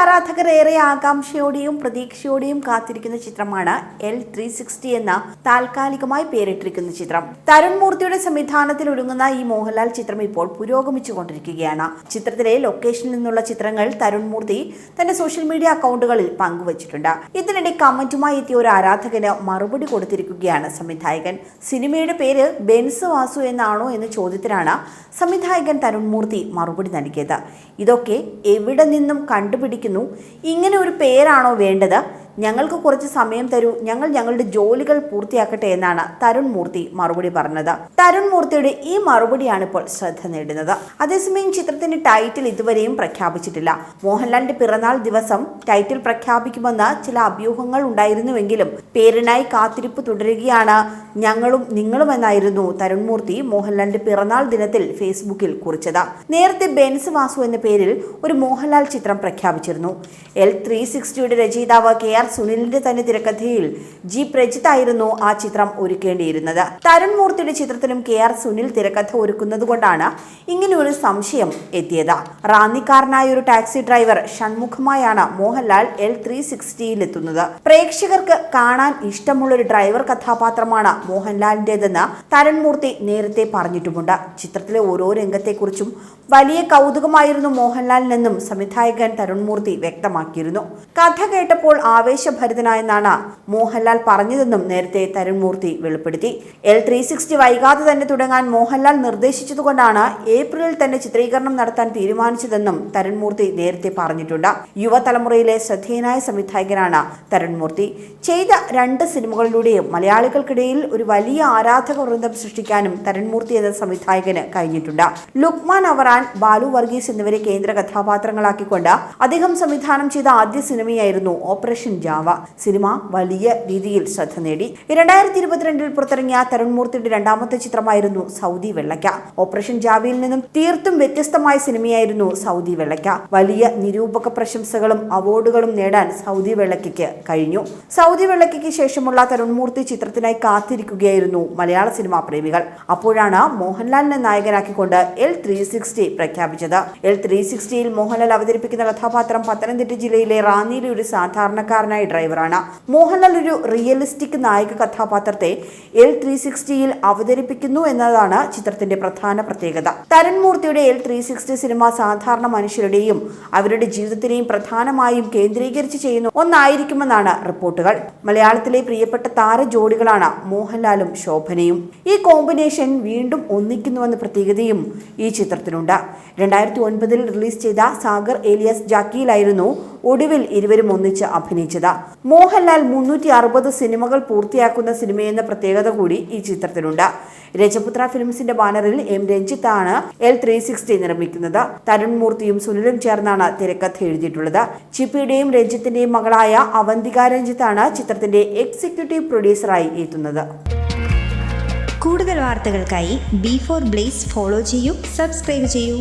ആരാധകർ ഏറെ ആകാംക്ഷയോടെയും പ്രതീക്ഷയോടെയും കാത്തിരിക്കുന്ന ചിത്രമാണ് എൽ ത്രീ സിക്സ്റ്റി എന്ന താൽക്കാലികമായി പേരിട്ടിരിക്കുന്ന ചിത്രം. തരുൺ മൂർത്തിയുടെ സംവിധാനത്തിൽ ഒരുങ്ങുന്ന ഈ മോഹൻലാൽ ചിത്രം ഇപ്പോൾ പുരോഗമിച്ചു കൊണ്ടിരിക്കുകയാണ് ചിത്രത്തിലെ ലൊക്കേഷനിൽ നിന്നുള്ള ചിത്രങ്ങൾ തരുൺ മൂർത്തി തന്റെ സോഷ്യൽ മീഡിയ അക്കൗണ്ടുകളിൽ പങ്കുവച്ചിട്ടുണ്ട്. ഇതിനിടെ കമന്റുമായി എത്തിയ ഒരു ആരാധകന് മറുപടി കൊടുത്തിരിക്കുകയാണ് സംവിധായകൻ. സിനിമയുടെ പേര് ബെൻസ് വാസു എന്നാണോ എന്ന ചോദ്യത്തിനാണ് സംവിധായകൻ തരുൺ മൂർത്തി മറുപടി നൽകിയത്. ഇതൊക്കെ എവിടെ നിന്നും കണ്ടുപിടിക്കുന്നു ഇങ്ങനെ ഒരു പേരാണോ വേണ്ടത്? ഞങ്ങൾക്ക് കുറച്ച് സമയം തരൂ ഞങ്ങൾ ഞങ്ങളുടെ ജോലികൾ പൂർത്തിയാക്കട്ടെ എന്നാണ് തരുൺ മൂർത്തി മറുപടി പറഞ്ഞത്. തരുൺ മൂർത്തിയുടെ ഈ മറുപടിയാണ് ഇപ്പോൾ ശ്രദ്ധ നേടുന്നത്. അതേസമയം ചിത്രത്തിന്റെ ടൈറ്റിൽ ഇതുവരെയും പ്രഖ്യാപിച്ചിട്ടില്ല. മോഹൻലാലിന്റെ പിറന്നാൾ ദിവസം ടൈറ്റിൽ പ്രഖ്യാപിക്കുമെന്ന് ചില അഭ്യൂഹങ്ങൾ ഉണ്ടായിരുന്നുവെങ്കിലും പേരിനായി കാത്തിരിപ്പ് തുടരുകയാണ് ഞങ്ങളും നിങ്ങളും എന്നായിരുന്നു തരുൺ മൂർത്തി മോഹൻലാലിന്റെ പിറന്നാൾ ദിനത്തിൽ ഫേസ്ബുക്കിൽ കുറിച്ചത്. നേരത്തെ ബെൻസ് വാസു എന്ന പേരിൽ ഒരു മോഹൻലാൽ ചിത്രം പ്രഖ്യാപിച്ചിരുന്നു. എൽ ത്രീ സിക്സ്റ്റിയുടെ രചയിതാവ് കെ ആർ സുനിലിന്റെ തന്നെ തിരക്കഥയിൽ ജി പ്രജിത് ആയിരുന്നു ആ ചിത്രം ഒരുക്കേണ്ടിയിരുന്നത്. തരുൺ മൂർത്തിയുടെ ചിത്രത്തിലും കെ ആർ സുനിൽ തിരക്കഥ ഒരുക്കുന്നത് കൊണ്ടാണ് ഇങ്ങനെയൊരു സംശയം എത്തിയത്. റാന്നിക്കാരനായ ഒരു ടാക്സി ഡ്രൈവർ ഷൺമുഖമായാണ് മോഹൻലാൽ എൽ ത്രീ സിക്സ്റ്റിയിൽ എത്തുന്നത് പ്രേക്ഷകർക്ക് കാണാൻ ഇഷ്ടമുള്ള ഒരു ഡ്രൈവർ കഥാപാത്രമാണ് മോഹൻലാലിന്റേതെന്ന് തരുൺ മൂർത്തി നേരത്തെ പറഞ്ഞിട്ടുമുണ്ട്. ചിത്രത്തിലെ ഓരോ രംഗത്തെക്കുറിച്ചും വലിയ കൗതുകമായിരുന്നു മോഹൻലാലിനെന്നും സംവിധായകൻ തരുൺമൂർത്തി വ്യക്തമാക്കിയിരുന്നു. കഥ കേട്ടപ്പോൾ ആവേശഭരിതനായെന്നാണ് മോഹൻലാൽ പറഞ്ഞതെന്നും നേരത്തെ തരുൺമൂർത്തി വെളിപ്പെടുത്തി. എൽ ത്രീ സിക്സ്റ്റി വൈകാതെ തന്നെ തുടങ്ങാൻ മോഹൻലാൽ നിർദ്ദേശിച്ചതുകൊണ്ടാണ് ഏപ്രിലിൽ തന്നെ ചിത്രീകരണം നടത്താൻ തീരുമാനിച്ചതെന്നും തരുൺമൂർത്തി നേരത്തെ പറഞ്ഞിട്ടുണ്ട്. യുവതലമുറയിലെ ശ്രദ്ധേയനായ സംവിധായകനാണ് തരുൺമൂർത്തി. ചെയ്ത രണ്ട് സിനിമകളിലൂടെയും മലയാളികൾക്കിടയിൽ ഒരു വലിയ ആരാധക വൃന്ദം സൃഷ്ടിക്കാനും തരുൺമൂർത്തി എന്ന സംവിധായകന് കഴിഞ്ഞിട്ടുണ്ട്. ലുക്മാൻ അവറാൻ ബാലു വർഗീസ് എന്നിവരെ കേന്ദ്ര കഥാപാത്രങ്ങളാക്കിക്കൊണ്ട് അദ്ദേഹം സംവിധാനം ചെയ്ത ആദ്യ സിനിമയായിരുന്നു ഓപ്പറേഷൻ ജാവ സിനിമ വലിയ രീതിയിൽ ശ്രദ്ധ നേടി. രണ്ടായിരത്തി ഇരുപത്തിരണ്ടിൽ പുറത്തിറങ്ങിയ തരുൺമൂർത്തിയുടെ രണ്ടാമത്തെ ചിത്രമായിരുന്നു സൗദി വെള്ളയ്ക്ക. ഓപ്പറേഷൻ ജാവയിൽ നിന്നും തീർത്തും വ്യത്യസ്തമായ സിനിമയായിരുന്നു സൗദി വെള്ളയ്ക്ക. വലിയ നിരൂപക പ്രശംസകളും അവാർഡുകളും നേടാൻ സൗദി വെള്ളയ്ക്കയ്ക്ക് കഴിഞ്ഞു. സൗദി വെള്ളയ്ക്കയ്ക്ക് ശേഷമുള്ള തരുൺമൂർത്തി ചിത്രത്തിനായി കാത്തിരിക്കുകയായിരുന്നു മലയാള സിനിമാ പ്രേമികൾ. അപ്പോഴാണ് മോഹൻലാലിനെ നായകനാക്കിക്കൊണ്ട് എൽ ത്രീ സിക്സ്റ്റി പ്രഖ്യാപിച്ചത്. എൽ ത്രീ സിക്സ്റ്റിയിൽ മോഹൻലാൽ അവതരിപ്പിക്കുന്ന കഥാപാത്രം പത്തനംതിട്ട ജില്ലയിലെ റാന്നിയിലെ ഒരു സാധാരണക്കാരനായ ഡ്രൈവറാണ്. മോഹൻലാൽ ഒരു റിയലിസ്റ്റിക് നായക കഥാപാത്രത്തെ എൽ ത്രീ സിക്സ്റ്റിയിൽ അവതരിപ്പിക്കുന്നു എന്നതാണ് ചിത്രത്തിന്റെ പ്രധാന പ്രത്യേകത. തരൺമൂർത്തിയുടെ എൽ ത്രീ സിക്സ്റ്റി സിനിമ സാധാരണ മനുഷ്യരുടെയും അവരുടെ ജീവിതത്തിനെയും പ്രധാനമായും കേന്ദ്രീകരിച്ച് ചെയ്യുന്ന ഒന്നായിരിക്കുമെന്നാണ് റിപ്പോർട്ടുകൾ. മലയാളത്തിലെ പ്രിയപ്പെട്ട താര ജോഡികളാണ് മോഹൻലാലും ശോഭനയും. ഈ കോമ്പിനേഷൻ വീണ്ടും ഒന്നിക്കുന്നുവെന്ന പ്രത്യേകതയും ഈ ചിത്രത്തിനുണ്ട്. രണ്ടായിരത്തി ഒൻപതിൽ റിലീസ് ചെയ്ത സാഗർ ഏലിയസ് ജാക്കിയിലായിരുന്നു ഒടുവിൽ ഇരുവരും ഒന്നിച്ച് അഭിനയിച്ചത്. മോഹൻലാൽ മുന്നൂറ്റി അറുപത് സിനിമകൾ പൂർത്തിയാക്കുന്ന സിനിമയെന്ന പ്രത്യേകത കൂടി ഈ ചിത്രത്തിനുണ്ട് രജപുത്ര ഫിലിംസിന്റെ ബാനറിൽ എം രഞ്ജിത്താണ് എൽ ത്രീ സിക്സ്റ്റി നിർമ്മിക്കുന്നത്. തരുൺ മൂർത്തിയും സുനിലും ചേർന്നാണ് തിരക്കഥ എഴുതിയിട്ടുള്ളത്. ചിപ്പിയുടെയും രഞ്ജിത്തിന്റെയും മകളായ അവന്തിക രഞ്ജിത്താണ് ചിത്രത്തിന്റെ എക്സിക്യൂട്ടീവ് പ്രൊഡ്യൂസറായി എത്തുന്നത്. കൂടുതൽ വാർത്തകൾക്കായി ബി ഫോർ ബ്ലേസ് ഫോളോ ചെയ്യൂ സബ്സ്ക്രൈബ് ചെയ്യൂ.